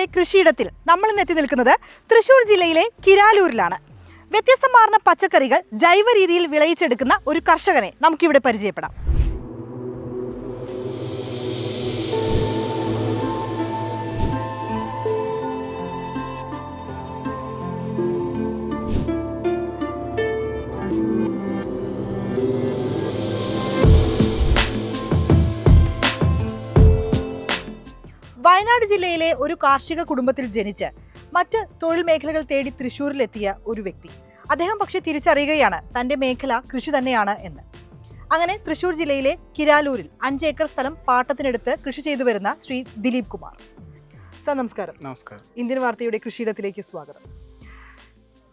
ഭാരതിയുടെ കൃഷിയിടത്തിൽ നമ്മൾ ഇന്ന് എത്തി നിൽക്കുന്നത് തൃശൂർ ജില്ലയിലെ കിരാലൂരിലാണ്. വ്യത്യസ്തമാർന്ന പച്ചക്കറികൾ ജൈവ രീതിയിൽ വിളയിച്ചെടുക്കുന്ന ഒരു കർഷകനെ നമുക്കിവിടെ പരിചയപ്പെടാം. വയനാട് ജില്ലയിലെ ഒരു കാർഷിക കുടുംബത്തിൽ ജനിച്ച് മറ്റ് തൊഴിൽ മേഖലകൾ തേടി തൃശ്ശൂരിലെത്തിയ ഒരു വ്യക്തി. അദ്ദേഹം പക്ഷേ തിരിച്ചറിയുകയാണ് തന്റെ മേഖല കൃഷി തന്നെയാണ് എന്ന്. അങ്ങനെ തൃശ്ശൂർ ജില്ലയിലെ കിരാലൂരിൽ അഞ്ച് ഏക്കർ സ്ഥലം പാട്ടത്തിനെടുത്ത് കൃഷി ചെയ്തു വരുന്ന ശ്രീ ദിലീപ് കുമാർ. സർ നമസ്കാരം. നമസ്കാരം. ഇന്ത്യൻ വാർത്തയുടെ കൃഷിയിടത്തിലേക്ക് സ്വാഗതം.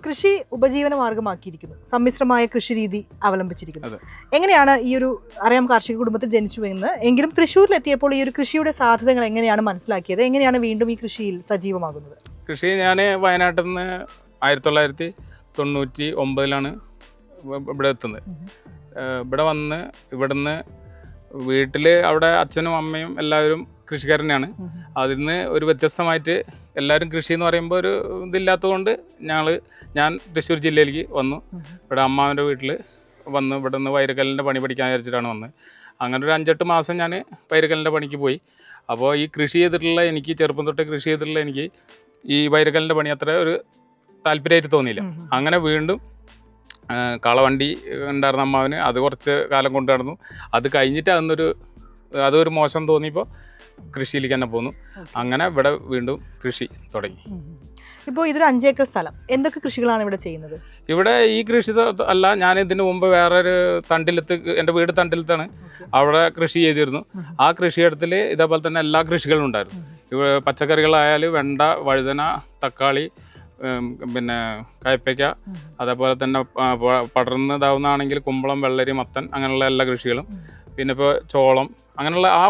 കൃഷി ഉപജീവന മാർഗമാക്കിയിരിക്കുന്നു സമ്മിശ്രമായ കൃഷി രീതി അവലംബിച്ചിരിക്കുന്നു എങ്ങനെയാണ് ഈ ഒരു അറിയാം കാർഷിക കുടുംബത്തിൽ ജനിച്ചു എന്ന്. എങ്കിലും തൃശ്ശൂരിലെത്തിയപ്പോൾ ഈ ഒരു കൃഷിയുടെ സാധ്യതകൾ എങ്ങനെയാണ് മനസ്സിലാക്കിയത്? എങ്ങനെയാണ് വീണ്ടും ഈ കൃഷിയിൽ സജീവമാകുന്നത്? കൃഷി ഞാൻ വയനാട്ടിൽ നിന്ന് ആയിരത്തി തൊള്ളായിരത്തി തൊണ്ണൂറ്റി ഒമ്പതിലാണ് ഇവ- ഇവിടെ എത്തുന്നത് ഇവിടെ വന്ന് ഇവിടുന്ന് വീട്ടിൽ അവിടെ അച്ഛനും അമ്മയും എല്ലാവരും കൃഷിക്കാർ തന്നെയാണ് അതിൽ നിന്ന് ഒരു വ്യത്യസ്തമായിട്ട് എല്ലാവരും കൃഷി എന്ന് പറയുമ്പോൾ ഒരു ഇതില്ലാത്തതുകൊണ്ട് ഞങ്ങൾ ഞാൻ തൃശ്ശൂർ ജില്ലയിലേക്ക് വന്നു. ഇവിടെ അമ്മാവന്റെ വീട്ടിൽ വന്ന് ഇവിടെ നിന്ന് വൈരക്കല്ലിന്റെ പണി പഠിക്കാൻ വിചാരിച്ചിട്ടാണ് വന്നത് അങ്ങനെ ഒരു അഞ്ചെട്ട് മാസം ഞാൻ വൈരക്കല്ലിന്റെ പണിക്ക് പോയി. അപ്പോൾ ഈ കൃഷി ചെയ്തിട്ടുള്ള എനിക്ക് ചെറുപ്പം തൊട്ട് കൃഷി ചെയ്തിട്ടുള്ള എനിക്ക് ഈ വൈരക്കല്ലിന്റെ പണി അത്ര ഒരു താല്പര്യമായിട്ട് തോന്നിയില്ല. അങ്ങനെ വീണ്ടും കളവണ്ടി ഉണ്ടായിരുന്ന അമ്മാവന് അത് കുറച്ച് കാലം കൊണ്ടു നടന്നു അത് കഴിഞ്ഞിട്ട് അതൊന്നൊരു അതൊരു മോശം തോന്നിയപ്പോൾ കൃഷിയിലേക്ക് തന്നെ പോന്നു. അങ്ങനെ ഇവിടെ വീണ്ടും കൃഷി തുടങ്ങി. ഇപ്പോൾ ഇതൊരു അഞ്ചേക്കർ സ്ഥലം. എന്തൊക്കെ കൃഷികളാണ് ഇവിടെ ചെയ്യുന്നത്? ഇവിടെ ഈ കൃഷി അല്ല ഞാൻ ഇതിനു മുമ്പ് വേറൊരു തണ്ടിലത്ത് എന്റെ വീട് തണ്ടിലത്താണ്. അവിടെ കൃഷി ചെയ്തിരുന്നു. ആ കൃഷിയിടത്തിൽ ഇതേപോലെ തന്നെ എല്ലാ കൃഷികളും ഉണ്ടായിരുന്നു. ഇവിടെ പച്ചക്കറികളായാലും വെണ്ട വഴുതന തക്കാളി പിന്നെ കയപ്പയ്ക്ക അതേപോലെ തന്നെ പടർന്നതാവുന്നതാണെങ്കിൽ കുമ്പളം വെള്ളരി മത്തൻ അങ്ങനെയുള്ള എല്ലാ കൃഷികളും. പിന്നെ ഇപ്പോൾ ചോളം അങ്ങനെയുള്ള ആ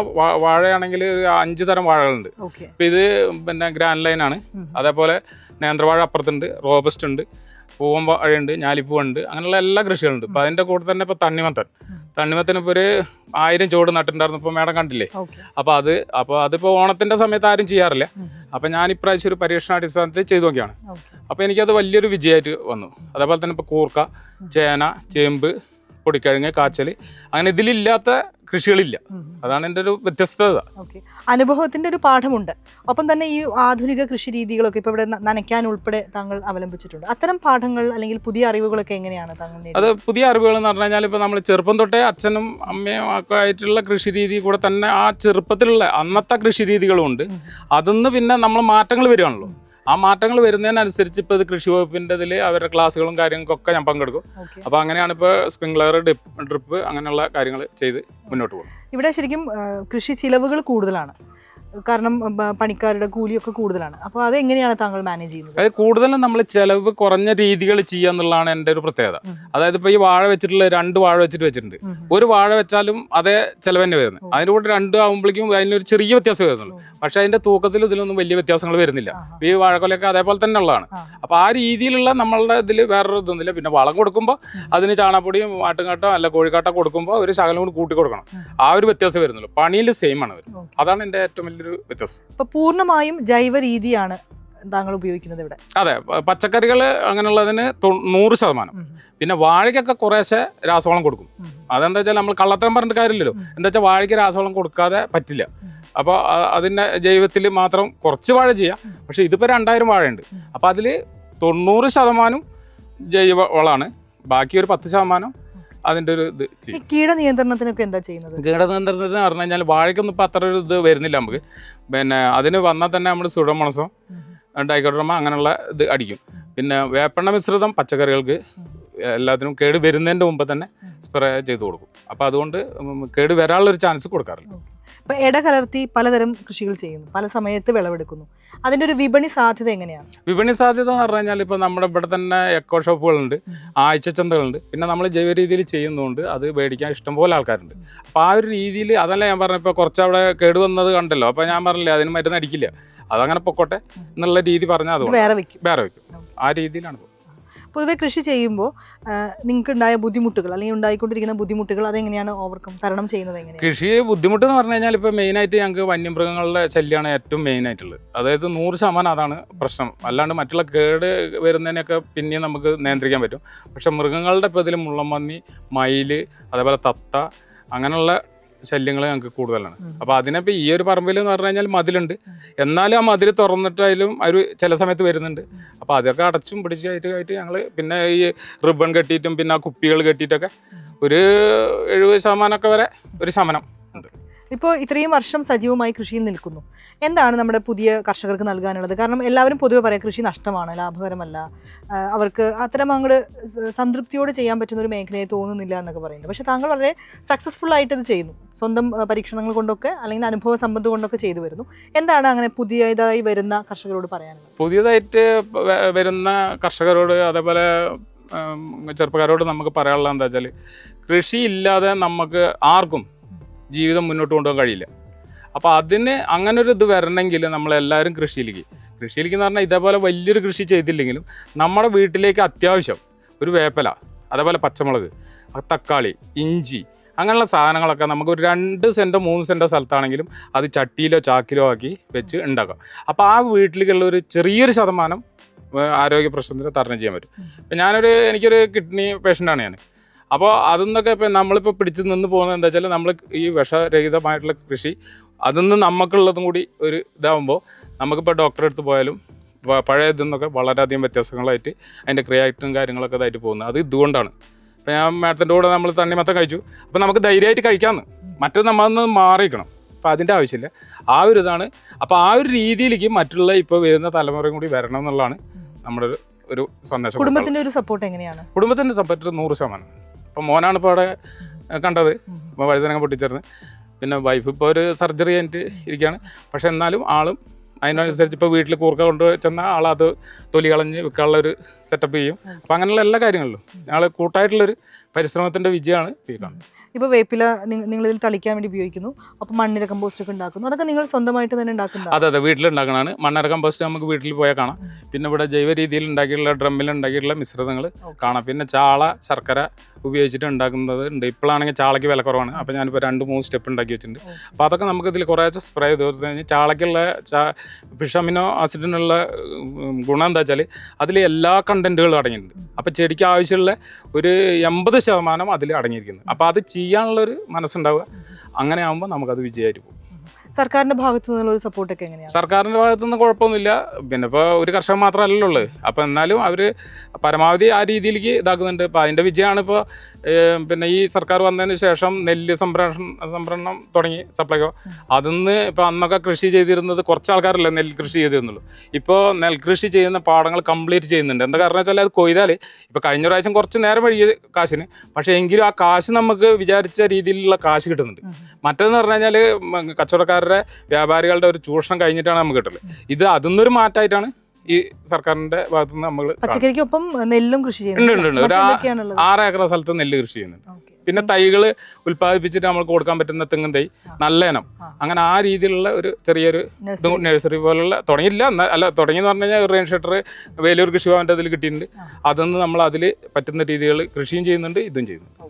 വാഴയാണെങ്കിൽ ഒരു അഞ്ച് തരം വാഴകളുണ്ട്. ഇപ്പം ഇത് പിന്നെ ഗ്രാൻഡ് ലൈൻ ആണ്. അതേപോലെ നേന്ത്രവാഴ അപ്പുറത്തുണ്ട് റോബസ്റ്റ് ഉണ്ട് പൂവൻ വാഴയുണ്ട് ഞാലിപ്പൂവുണ്ട് അങ്ങനെയുള്ള എല്ലാ കൃഷികളുണ്ട്. ഇപ്പം അതിന്റെ കൂടെ തന്നെ ഇപ്പോൾ തണ്ണിമത്തൻ. തണ്ണിമത്തന് ഇപ്പോൾ ഒരു ആയിരം ചോട് നട്ടിട്ടുണ്ടായിരുന്നു ഇപ്പോൾ മേഡം കണ്ടില്ലേ? അപ്പോൾ അത് അപ്പോൾ അതിപ്പോൾ ഓണത്തിന്റെ സമയത്ത് ആരും ചെയ്യാറില്ല. അപ്പോൾ ഞാൻ ഇപ്രാവശ്യം ഒരു പരീക്ഷണാടിസ്ഥാനത്തിൽ ചെയ്തു നോക്കിയാണ്. അപ്പോൾ എനിക്കത് വലിയൊരു വിജയമായിട്ട് വന്നു. അതേപോലെ തന്നെ ഇപ്പോൾ കൂർക്ക ചേന ചേമ്പ് പൊടിക്കിഴങ്ങ് കാച്ചൽ അങ്ങനെ ഇതിലില്ലാത്ത കൃഷികളില്ല. അതാണ് എന്റെ ഒരു വ്യത്യസ്തത. ഓക്കെ. അനുഭവത്തിന്റെ ഒരു പാഠമുണ്ട്. ഒപ്പം തന്നെ ഈ ആധുനിക കൃഷി രീതികളൊക്കെ ഇപ്പോൾ ഇവിടെ നനയ്ക്കാൻ ഉൾപ്പെടെ താങ്കൾ അവലംബിച്ചിട്ടുണ്ട്. അത്തരം പാഠങ്ങൾ അല്ലെങ്കിൽ പുതിയ അറിവുകളൊക്കെ എങ്ങനെയാണ് താങ്കൾ? അത് പുതിയ അറിവുകൾ എന്ന് പറഞ്ഞു കഴിഞ്ഞാൽ ഇപ്പോൾ നമ്മൾ ചെറുപ്പം തൊട്ടേ അച്ഛനും അമ്മയും ഒക്കെ ആയിട്ടുള്ള കൃഷി രീതി കൂടെ തന്നെ ആ ചെറുപ്പത്തിലുള്ള അന്നത്തെ കൃഷി രീതികളും ഉണ്ട് അതിന്ന് പിന്നെ നമ്മൾ മാറ്റങ്ങൾ വരികയാണല്ലോ ആ മാറ്റങ്ങൾ വരുന്നതിനനുസരിച്ച് ഇപ്പോൾ ഇത് കൃഷി വകുപ്പിന്റെ ഇതിൽ അവരുടെ ക്ലാസ്സുകളും കാര്യങ്ങൾക്കൊക്കെ ഞാൻ പങ്കെടുക്കും. അപ്പോൾ അങ്ങനെയാണ് ഇപ്പോൾ സ്പ്രിംഗ്ലർ ഡിപ്പ് ഡ്രിപ്പ് അങ്ങനെയുള്ള കാര്യങ്ങൾ ചെയ്ത് മുന്നോട്ട് പോകും ഇവിടെ ശരിക്കും കൃഷി ചിലവുകൾ കൂടുതലാണ്. കാരണം പണിക്കാരുടെ കൂലിയൊക്കെ കൂടുതലാണ്. അപ്പോൾ അത് എങ്ങനെയാണ് താങ്കൾ മാനേജ് ചെയ്യുന്നത്? അതായത് കൂടുതലും നമ്മൾ ചിലവ് കുറഞ്ഞ രീതികൾ ചെയ്യുക എന്നുള്ളതാണ് എന്റെ ഒരു പ്രത്യേകത. അതായത് ഇപ്പോൾ ഈ വാഴ വെച്ചിട്ടുള്ള രണ്ട് വാഴ വെച്ചിട്ട് വെച്ചിട്ടുണ്ട്. ഒരു വാഴ വെച്ചാലും അതേ ചിലവ് തന്നെ വരുന്നത്. അതിന്റെ കൂടെ രണ്ട് ആകുമ്പോഴേക്കും അതിനൊരു ചെറിയ വ്യത്യാസം വരുന്നുള്ളൂ. പക്ഷേ അതിന്റെ തൂക്കത്തിൽ ഇതിലൊന്നും വലിയ വ്യത്യാസങ്ങൾ വരുന്നില്ല. ഈ വാഴക്കൊലയൊക്കെ അതേപോലെ തന്നെ ഉള്ളതാണ്. അപ്പോൾ ആ രീതിയിലുള്ള നമ്മളുടെ ഇതിൽ വേറൊരു ഇതൊന്നുമില്ല. പിന്നെ വളം കൊടുക്കുമ്പോൾ അതിന് ചാണകപ്പൊടിയും ആട്ടുംകാട്ടോ അല്ല കോഴിക്കാട്ടോ കൊടുക്കുമ്പോൾ ഒരു ശകലം കൂടി കൂട്ടി കൊടുക്കണം. ആ ഒരു വ്യത്യാസം വരുന്നുള്ളൂ. പണിയിൽ സെയിം ആണ്. അതാണ് എന്റെ ഏറ്റവും വലിയൊരു വ്യത്യാസം. ഇപ്പൊ പൂർണമായും ജൈവ രീതിയാണ് താങ്കൾ ഉപയോഗിക്കുന്നത് ഇവിടെ. അതെ പച്ചക്കറികൾ അങ്ങനെയുള്ളതിന് നൂറ് ശതമാനം. പിന്നെ വാഴയ്ക്കൊക്കെ കുറേശ്ശെ രാസവളം കൊടുക്കും. അതെന്താ വെച്ചാൽ നമ്മൾ കള്ളത്തരം പറഞ്ഞിട്ട് കാര്യമില്ലല്ലോ. എന്താ വെച്ചാൽ വാഴയ്ക്ക് രാസവളം കൊടുക്കാതെ പറ്റില്ല. അപ്പോൾ അതിന്റെ ജൈവത്തിൽ മാത്രം കുറച്ച് വാഴ ചെയ്യാം. പക്ഷേ ഇതിപ്പോൾ രണ്ടായിരം വാഴയുണ്ട്. അപ്പോൾ അതിൽ തൊണ്ണൂറ് ശതമാനം ജൈവ വളമാണ് ബാക്കി ഒരു പത്ത് ശതമാനം അതിന്റെ ഒരു ഇത് ചെയ്യും. കീട നിയന്ത്രണത്തിനൊക്കെ എന്താ ചെയ്യുന്നത്? കീടനിയന്ത്രണത്തിന് പറഞ്ഞു കഴിഞ്ഞാൽ വാഴയ്ക്കൊന്നും ഇപ്പൊ അത്ര ഒരു ഇത് വരുന്നില്ല നമുക്ക്. പിന്നെ അതിന് വന്നാൽ തന്നെ നമ്മൾ സുഡമണസം ഡൈക്കോഡ്രമ അങ്ങനെയുള്ള ഇത് അടിക്കും. പിന്നെ വേപ്പെണ്ണ മിശ്രിതം പച്ചക്കറികൾക്ക് എല്ലാത്തിനും കേട് വരുന്നതിന്റെ മുമ്പ് തന്നെ സ്പ്രേ ചെയ്ത് കൊടുക്കും. അപ്പോൾ അതുകൊണ്ട് കേട് വരാനുള്ള ഒരു ചാൻസ് കൊടുക്കാറില്ല. ഇപ്പൊ ഇടകലർത്തി പലതരം കൃഷികൾ ചെയ്യുന്നു. പല സമയത്ത് വിളവെടുക്കുന്നു. അതിന്റെ ഒരു വിപണി സാധ്യത എങ്ങനെയാണ് വിപണി സാധ്യത എന്ന് പറഞ്ഞു കഴിഞ്ഞാൽ ഇപ്പോൾ നമ്മുടെ ഇവിടെ തന്നെ എക്കോ ഷോപ്പുകളുണ്ട് ആഴ്ച ചന്തകളുണ്ട് പിന്നെ നമ്മൾ ജൈവ രീതിയിൽ ചെയ്യുന്നതുകൊണ്ട് അത് മേടിക്കാൻ ഇഷ്ടംപോലെ ആൾക്കാരുണ്ട്. അപ്പോൾ ആ ഒരു രീതിയിൽ അതല്ല ഞാൻ പറഞ്ഞ ഇപ്പോൾ കുറച്ച് അവിടെ കേടുവന്നത് കണ്ടല്ലോ. അപ്പോൾ ഞാൻ പറഞ്ഞില്ലേ അതിന് മരുന്ന് അടിക്കില്ല. അതങ്ങനെ പൊക്കോട്ടെ എന്നുള്ള രീതി പറഞ്ഞാൽ അത് വേറെ വെക്കും. വേറെ വെക്കും. ആ രീതിയിലാണ്. പൊതുവെ കൃഷി ചെയ്യുമ്പോൾ നിങ്ങൾക്ക് ഉണ്ടായ ബുദ്ധിമുട്ടുകൾ അല്ലെങ്കിൽ ഉണ്ടായിക്കൊണ്ടിരിക്കുന്ന ബുദ്ധിമുട്ടുകൾ അതെങ്ങനെയാണ് ഓവർകം തരണം ചെയ്യുന്നത് എങ്ങനെയാണ്? കൃഷി ബുദ്ധിമുട്ട് എന്ന് പറഞ്ഞു കഴിഞ്ഞാൽ ഇപ്പോൾ മെയിനായിട്ട് ഞങ്ങൾക്ക് വന്യമൃഗങ്ങളുടെ ശല്യമാണ് ഏറ്റവും മെയിനായിട്ടുള്ളത്. അതായത് നൂറ് ശതമാനം അതാണ് പ്രശ്നം. അല്ലാണ്ട് മറ്റുള്ള കേട് വരുന്നതിനൊക്കെ പിന്നെയും നമുക്ക് നിയന്ത്രിക്കാൻ പറ്റും. പക്ഷേ മൃഗങ്ങളുടെ ഇപ്പോൾ ഇതിൽ മുള്ളംപന്നി മയിൽ അതേപോലെ തത്ത അങ്ങനെയുള്ള ശല്യങ്ങൾ ഞങ്ങൾക്ക് കൂടുതലാണ്. അപ്പോൾ അതിനിപ്പോൾ ഈ ഒരു പറമ്പിൽ എന്ന് പറഞ്ഞു കഴിഞ്ഞാൽ മതിലുണ്ട്. എന്നാലും ആ മതിൽ തുറന്നിട്ടായാലും ഒരു ചില സമയത്ത് വരുന്നുണ്ട്. അപ്പോൾ അതൊക്കെ അടച്ചും പിടിച്ചായിട്ട് ആയിട്ട് ഞങ്ങൾ പിന്നെ ഈ റിബൺ കെട്ടിയിട്ടും പിന്നെ ആ കുപ്പികൾ കെട്ടിയിട്ടൊക്കെ ഒരു എഴുപത് ശതമാനമൊക്കെ വരെ ഒരു ശമനം. ഇപ്പോൾ ഇത്രയും വർഷം സജീവമായി കൃഷിയിൽ നിൽക്കുന്നു. എന്താണ് നമ്മുടെ പുതിയ കർഷകർക്ക് നൽകാനുള്ളത്? കാരണം എല്ലാവരും പൊതുവെ പറയാം കൃഷി നഷ്ടമാണ് ലാഭകരമല്ല. അവർക്ക് അത്തരം അങ്ങോട്ട് സംതൃപ്തിയോടെ ചെയ്യാൻ പറ്റുന്ന ഒരു മേഖലയെ തോന്നുന്നില്ല എന്നൊക്കെ പറയുന്നുണ്ട്. പക്ഷേ താങ്കൾ വളരെ സക്സസ്ഫുൾ ആയിട്ട് ഇത് ചെയ്യുന്നു. സ്വന്തം പരീക്ഷണങ്ങൾ കൊണ്ടൊക്കെ അല്ലെങ്കിൽ അനുഭവ സമ്പത്ത് കൊണ്ടൊക്കെ ചെയ്തു വരുന്നു. എന്താണ് അങ്ങനെ പുതിയതായി വരുന്ന കർഷകരോട് പറയാനുള്ളത്? പുതിയതായിട്ട് വരുന്ന കർഷകരോട് അതേപോലെ ചെറുപ്പക്കാരോട് നമുക്ക് പറയാനുള്ളത് എന്താ വെച്ചാൽ കൃഷി ഇല്ലാതെ നമുക്ക് ആർക്കും ജീവിതം മുന്നോട്ട് കൊണ്ടുപോകാൻ കഴിയില്ല. അപ്പോൾ അതിന് അങ്ങനെ ഒരു ഇത് വരണമെങ്കിൽ നമ്മളെല്ലാവരും കൃഷിയിലേക്ക്. കൃഷിയിലേക്ക് എന്ന് പറഞ്ഞാൽ ഇതേപോലെ വലിയൊരു കൃഷി ചെയ്തില്ലെങ്കിലും നമ്മുടെ വീട്ടിലേക്ക് അത്യാവശ്യം ഒരു വേപ്പല അതേപോലെ പച്ചമുളക് തക്കാളി ഇഞ്ചി അങ്ങനെയുള്ള സാധനങ്ങളൊക്കെ നമുക്ക് ഒരു രണ്ട് സെന്റോ മൂന്ന് സെന്റോ സ്ഥലത്താണെങ്കിലും അത് ചട്ടിയിലോ ചാക്കിലോ ആക്കി വെച്ച് ഉണ്ടാക്കാം. അപ്പോൾ ആ വീട്ടിലേക്കുള്ള ഒരു ചെറിയൊരു ശതമാനം ആരോഗ്യ പ്രശ്നത്തിന് തരണം ചെയ്യാൻ പറ്റും. ഇപ്പം ഞാനൊരു എനിക്കൊരു കിഡ്നി പേഷ്യന്റാണ് ഞാൻ അപ്പോൾ അതെന്നൊക്കെ ഇപ്പം നമ്മളിപ്പോൾ പിടിച്ചു നിന്ന് പോകുന്നത് എന്താ വെച്ചാൽ നമ്മൾ ഈ വിഷരഹിതമായിട്ടുള്ള കൃഷി അതിൽ നിന്ന് നമുക്കുള്ളതും കൂടി ഒരു ഇതാകുമ്പോൾ നമുക്കിപ്പോൾ ഡോക്ടറെ അടുത്ത് പോയാലും പഴയ ഇതിൽ നിന്നൊക്കെ വളരെയധികം വ്യത്യാസങ്ങളായിട്ട് അതിന്റെ ക്രിയാറ്റും കാര്യങ്ങളൊക്കെ ഇതായിട്ട് പോകുന്നത്. അത് ഇതുകൊണ്ടാണ്. ഇപ്പം ഞാൻ മാഡത്തിന്റെ കൂടെ നമ്മൾ തണ്ണിമത്തം കഴിച്ചു. അപ്പം നമുക്ക് ധൈര്യമായിട്ട് കഴിക്കാമെന്ന് മറ്റത് നമ്മളൊന്ന് മാറിക്കണം അപ്പോൾ അതിന്റെ ആവശ്യമില്ല. ആ ഒരു ഇതാണ്. അപ്പോൾ ആ ഒരു രീതിയിലേക്ക് മറ്റുള്ള ഇപ്പോൾ വരുന്ന തലമുറയും കൂടി വരണം എന്നുള്ളതാണ് നമ്മുടെ ഒരു സന്ദേശം കുടുംബത്തിന്റെ കുടുംബത്തിന്റെ ഒരു സപ്പോർട്ട് എങ്ങനെയാണ്? കുടുംബത്തിന്റെ സപ്പോർട്ട് നൂറ് ശതമാനം. ഇപ്പം മോനാണ് ഇപ്പോൾ അവിടെ കണ്ടത്. അപ്പോൾ വഴുതനങ്ങ പൊട്ടിച്ചേർന്ന് പിന്നെ വൈഫ് ഇപ്പോൾ ഒരു സർജറി കഴിഞ്ഞിട്ട് ഇരിക്കുകയാണ് പക്ഷെ എന്നാലും ആളും അതിനനുസരിച്ച് ഇപ്പോൾ വീട്ടിൽ കൂർക്ക കൊണ്ട് ചെന്ന ആളത് തൊലി കളഞ്ഞ് വിൽക്കാനുള്ള ഒരു സെറ്റപ്പ് ചെയ്യും. അപ്പം അങ്ങനെയുള്ള എല്ലാ കാര്യങ്ങളിലും ഞങ്ങൾ കൂട്ടായിട്ടുള്ളൊരു പരിശ്രമത്തിന്റെ വിജയമാണ് ഈ കാണുന്നത്. ഇപ്പോൾ വേപ്പില നിങ്ങൾ ഇതിൽ തളിക്കാൻ വേണ്ടി ഉപയോഗിക്കുന്നു. അപ്പോൾ മണ്ണിര കമ്പോസ്റ്റ് ഒക്കെ ഉണ്ടാക്കുന്നു. അതൊക്കെ നിങ്ങൾ സ്വന്തമായിട്ട് തന്നെ ഉണ്ടാക്കുന്നതാണ് അതെ അതെ വീട്ടിലുണ്ടാക്കണതാണ്. മണ്ണിര കമ്പോസ്റ്റ് നമുക്ക് വീട്ടിൽ പോയാൽ കാണാം. പിന്നെ ഇവിടെ ജൈവ രീതിയിൽ ഉണ്ടാക്കിയിട്ടുള്ള ഡ്രമ്മിൽ ഉണ്ടാക്കിയിട്ടുള്ള മിശ്രിതങ്ങൾ കാണാം. പിന്നെ ചാള ശർക്കര ഉപയോഗിച്ചിട്ട് ഉണ്ടാക്കുന്നത് ഉണ്ട്. ഇപ്പോഴാണെങ്കിൽ ചാളയ്ക്ക് വില കുറവാണ്. അപ്പോൾ ഞാനിപ്പോൾ രണ്ട് മൂന്ന് സ്റ്റെപ്പ് ഉണ്ടാക്കി വെച്ചിട്ടുണ്ട്. അപ്പോൾ അതൊക്കെ നമുക്ക് ഇതിൽ കുറേശ്ശെ സ്പ്രേ ചെയ്ത് കൊടുത്തു കഴിഞ്ഞാൽ ചാളയ്ക്കുള്ള ചാ ഫിഷമിനോ ആസിഡിനുള്ള ഗുണം എന്താ വെച്ചാൽ അതിൽ എല്ലാ കണ്ടന്റുകളും അടങ്ങിയിട്ടുണ്ട്. അപ്പോൾ ചെടിക്ക് ആവശ്യമുള്ള ഒരു എൺപത് ശതമാനം അതിൽ അടങ്ങിയിരിക്കുന്നത് അപ്പോൾ അത് ചെയ്യാനുള്ളൊരു മനസ്സുണ്ടാവുക. അങ്ങനെ ആകുമ്പോൾ നമുക്കത് വിജയമായിട്ട് പോകും. സർക്കാരിന്റെ ഭാഗത്തു നിന്നുള്ള ഒരു സപ്പോർട്ടൊക്കെ എങ്ങനെയാണ്? ഭാഗത്തു ഭാഗത്തുനിന്ന് കുഴപ്പമൊന്നുമില്ല. പിന്നെ ഇപ്പോൾ ഒരു കർഷകൻ മാത്രമല്ലല്ലോ ഉള്ളത് അപ്പോൾ എന്നാലും അവർ പരമാവധി ആ രീതിയിലേക്ക് ഇതാക്കുന്നുണ്ട്. ഇപ്പോൾ അതിന്റെ വിജയമാണ് ഇപ്പോൾ പിന്നെ ഈ സർക്കാർ വന്നതിന് ശേഷം നെല്ല് സംരക്ഷണം സംഭരണം തുടങ്ങി സപ്ലൈകോ അതിന്ന് ഇപ്പോൾ അന്നൊക്കെ കൃഷി ചെയ്തിരുന്നത് കുറച്ച് ആൾക്കാരല്ലേ നെൽ കൃഷി ചെയ്തിരുന്നുള്ളൂ ഇപ്പോൾ നെൽകൃഷി ചെയ്യുന്ന പാടങ്ങൾ കംപ്ലീറ്റ് ചെയ്യുന്നുണ്ട്. എന്താ കാരണം വെച്ചാൽ അത് കൊയ്താൽ ഇപ്പോൾ കഴിഞ്ഞ പ്രാവശ്യം കുറച്ച് നേരം വഴി കാശിന്. പക്ഷേ എങ്കിലും ആ കാശ് നമുക്ക് വിചാരിച്ച രീതിയിലുള്ള കാശ് കിട്ടുന്നുണ്ട്. മറ്റേതെന്ന് പറഞ്ഞു കഴിഞ്ഞാൽ കച്ചവടക്കാരുടെ വ്യാപാരികളുടെ ഒരു ചൂഷണം കഴിഞ്ഞിട്ടാണ് നമുക്ക് കിട്ടുന്നത് ഇത് അതിന്നൊരു മാറ്റമായിട്ടാണ് ഈ സർക്കാരിന്റെ ഭാഗത്തു നിന്ന് നമ്മൾ പച്ചക്കറിക്കൊപ്പം നെല്ലും കൃഷി ഉണ്ട്. ഒരു ആറ് ഏക്കർ സ്ഥലത്ത് നെല്ല് കൃഷി ചെയ്യുന്നുണ്ട്. പിന്നെ തൈകൾ ഉൽപ്പാദിപ്പിച്ചിട്ട് നമുക്ക് കൊടുക്കാൻ പറ്റുന്ന തെങ്ങും തൈ നല്ല ഇനം അങ്ങനെ ആ രീതിയിലുള്ള ഒരു ചെറിയൊരു നഴ്സറി. പോലുള്ള തുടങ്ങിയില്ല. അല്ല തുടങ്ങി എന്ന് പറഞ്ഞു കഴിഞ്ഞാൽ റെയിൻ ഷട്ടർ വേലൂർ കൃഷി കൃഷിഭവന്റെ അതിൽ കിട്ടിയിട്ടുണ്ട്. അതൊന്ന് നമ്മൾ അതിൽ പറ്റുന്ന രീതികൾ കൃഷിയും ചെയ്യുന്നുണ്ട് ഇതും ചെയ്യുന്നുണ്ട്.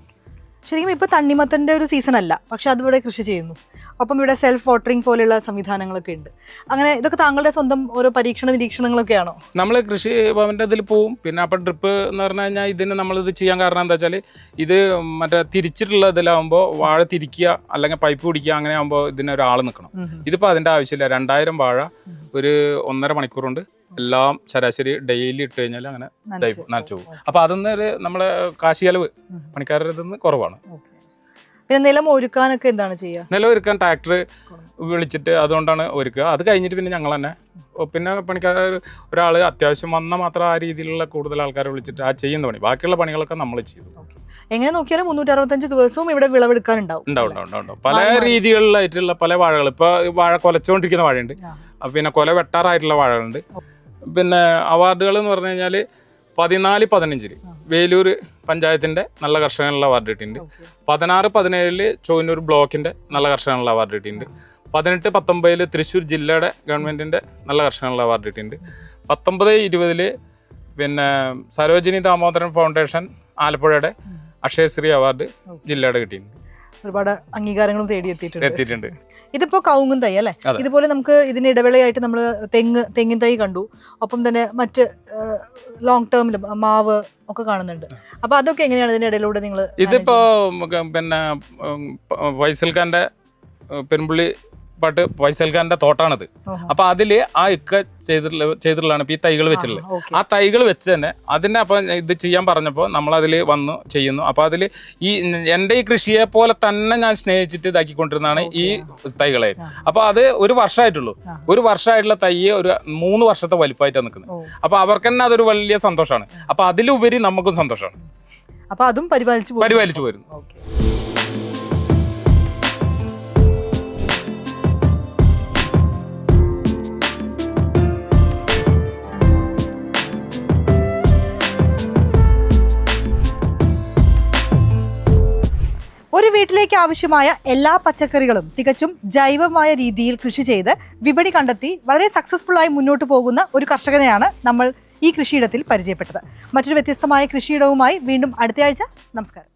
ശരിക്കും ഇപ്പോൾ തണ്ണിമത്തന്റെ ഒരു സീസൺ അല്ല. പക്ഷെ അതിവിടെ കൃഷി ചെയ്യുന്നു. ഒപ്പം ഇവിടെ സെൽഫ് വാട്ടറിംഗ് പോലെയുള്ള സംവിധാനങ്ങളൊക്കെ ഉണ്ട്. അങ്ങനെ ഇതൊക്കെ താങ്കളുടെ സ്വന്തം ഓരോ പരീക്ഷണ നിരീക്ഷണങ്ങളൊക്കെയാണോ നമ്മൾ കൃഷി ഭവന്റെ ഇതിൽ പോവും. പിന്നെ അപ്പം ഡ്രിപ്പ് എന്ന് പറഞ്ഞു കഴിഞ്ഞാൽ ഇതിന് നമ്മളിത് ചെയ്യാൻ കാരണം എന്താ വെച്ചാൽ ഇത് മറ്റേ തിരിച്ചിട്ടുള്ള ഇതിലാവുമ്പോൾ വാഴ തിരിക്കുക അല്ലെങ്കിൽ പൈപ്പ് പിടിക്കുക അങ്ങനെ ആകുമ്പോൾ ഇതിന് ഒരാൾ നിൽക്കണം ഇതിപ്പോൾ അതിന്റെ ആവശ്യമില്ല. രണ്ടായിരം വാഴ ഒരു ഒന്നര മണിക്കൂറുണ്ട്. എല്ലാം ശരാശരി ഡെയിലി ഇട്ട് കഴിഞ്ഞാൽ അങ്ങനെ നനച്ചു പോകും അപ്പൊ അതൊന്നും ഒരു നമ്മളെ കാശി ചെലവ്. പണിക്കാരുടെ ഇതൊന്ന് കുറവാണ്. പിന്നെ നിലം ഒരുക്കാനൊക്കെ എന്താണ് ചെയ്യുക നിലം ഒരുക്കാൻ ട്രാക്ടർ വിളിച്ചിട്ട് അതുകൊണ്ടാണ് ഒരുക്കുക. അത് കഴിഞ്ഞിട്ട് പിന്നെ ഞങ്ങൾ തന്നെ പിന്നെ പണിക്കാർ ഒരാൾ അത്യാവശ്യം വന്നാൽ മാത്രം ആ രീതിയിലുള്ള കൂടുതൽ ആൾക്കാരെ വിളിച്ചിട്ട് ആ ചെയ്യുന്ന പണി. ബാക്കിയുള്ള പണികളൊക്കെ നമ്മൾ ചെയ്തു. എങ്ങനെ നോക്കിയാലും മുന്നൂറ്റി അറുപത്തഞ്ച് ദിവസവും ഇവിടെ വിളവെടുക്കാനുണ്ടാവും. ഉണ്ടാവും ഉണ്ടാവും ഉണ്ടാവും. പല. രീതികളിലായിട്ടുള്ള പല വാഴകൾ. ഇപ്പോൾ വാഴ കൊലച്ചുകൊണ്ടിരിക്കുന്ന വാഴയുണ്ട്. പിന്നെ കൊല വെട്ടാറായിട്ടുള്ള വാഴകളുണ്ട്. പിന്നെ അവാർഡുകൾ എന്ന് പറഞ്ഞു കഴിഞ്ഞാൽ പതിനാല് പതിനഞ്ചിൽ. വേലൂർ പഞ്ചായത്തിന്റെ നല്ല കർഷകനുള്ള അവാർഡ് കിട്ടിയിട്ടുണ്ട്. പതിനാറ് പതിനേഴിൽ ചോന്നൂർ ബ്ലോക്കിന്റെ നല്ല കർഷകനുള്ള അവാർഡ് കിട്ടിയിട്ടുണ്ട് പതിനെട്ട് പത്തൊമ്പതിൽ തൃശ്ശൂർ ജില്ലയുടെ ഗവൺമെന്റിന്റെ നല്ല കർഷകനുള്ള അവാർഡ് കിട്ടിയിട്ടുണ്ട് പത്തൊമ്പത് ഇരുപതിൽ പിന്നെ സരോജിനി ദാമോദരൻ ഫൗണ്ടേഷൻ ആലപ്പുഴയുടെ അക്ഷയശ്രീ അവാർഡ് ജില്ലയുടെ കിട്ടിയിട്ടുണ്ട്. ഒരുപാട് അംഗീകാരങ്ങളും തേടിയെത്തിയിട്ടുണ്ട്. എത്തിയിട്ടുണ്ട്. ഇതിപ്പോ കവുങ്ങും തൈ അല്ലെ? ഇതുപോലെ നമുക്ക് ഇതിന് ഇടവേളയായിട്ട് നമ്മൾ തെങ്ങ് തെങ്ങിൻ തൈ കണ്ടു. ഒപ്പം തന്നെ മറ്റ് ലോങ് ടേമിൽ മാവ് ഒക്കെ കാണുന്നുണ്ട്. അപ്പൊ അതൊക്കെ എങ്ങനെയാണ് ഇതിന്റെ ഇടയിലൂടെ നിങ്ങൾ ഇതിപ്പോ പിന്നെ ഫൈസൽ ഖാന്റെ പെരുമ്പുള്ളി പാട്ട് ഫൈസൽ ഖാന്റെ തോട്ടാണിത് അപ്പൊ അതിൽ ആ ഇക്ക ചെയ്തിട്ടുള്ള ചെയ്തിട്ടുള്ളതാണ്. ഇപ്പൊ ഈ തൈകൾ വെച്ചിട്ടുള്ളത്. ആ തൈകൾ വെച്ച് തന്നെ അതിനെ അപ്പൊ ഇത് ചെയ്യാൻ പറഞ്ഞപ്പോൾ നമ്മൾ അതിൽ വന്നു ചെയ്യുന്നു. അപ്പൊ അതിൽ ഈ എന്റെ ഈ കൃഷിയെ പോലെ തന്നെ ഞാൻ സ്നേഹിച്ചിട്ട് ഇതാക്കിക്കൊണ്ടിരുന്നതാണ് ഈ തൈകളെ. അപ്പൊ അത് ഒരു വർഷമായിട്ടുള്ളൂ ഒരു വർഷമായിട്ടുള്ള തൈ ഒരു മൂന്ന് വർഷത്തെ വലിപ്പമായിട്ടാണ് നിൽക്കുന്നത്. അപ്പൊ അവർക്ക് തന്നെ അതൊരു വലിയ സന്തോഷമാണ്. അപ്പൊ അതിലുപരി നമുക്കും സന്തോഷമാണ്. അപ്പൊ അതും പരിപാലിച്ചു പരിപാലിച്ചു പരിപാലിച്ചു വരുന്നു വീട്ടിലേക്ക് ആവശ്യമായ എല്ലാ പച്ചക്കറികളും തികച്ചും ജൈവമായ രീതിയിൽ കൃഷി ചെയ്ത് വിപണി കണ്ടെത്തി വളരെ സക്സസ്ഫുൾ ആയി മുന്നോട്ട് പോകുന്ന ഒരു കർഷകനെയാണ് നമ്മൾ ഈ കൃഷിയിടത്തിൽ പരിചയപ്പെട്ടത്. മറ്റൊരു വ്യത്യസ്തമായ കൃഷിയിടവുമായി വീണ്ടും അടുത്തയാഴ്ച. നമസ്കാരം.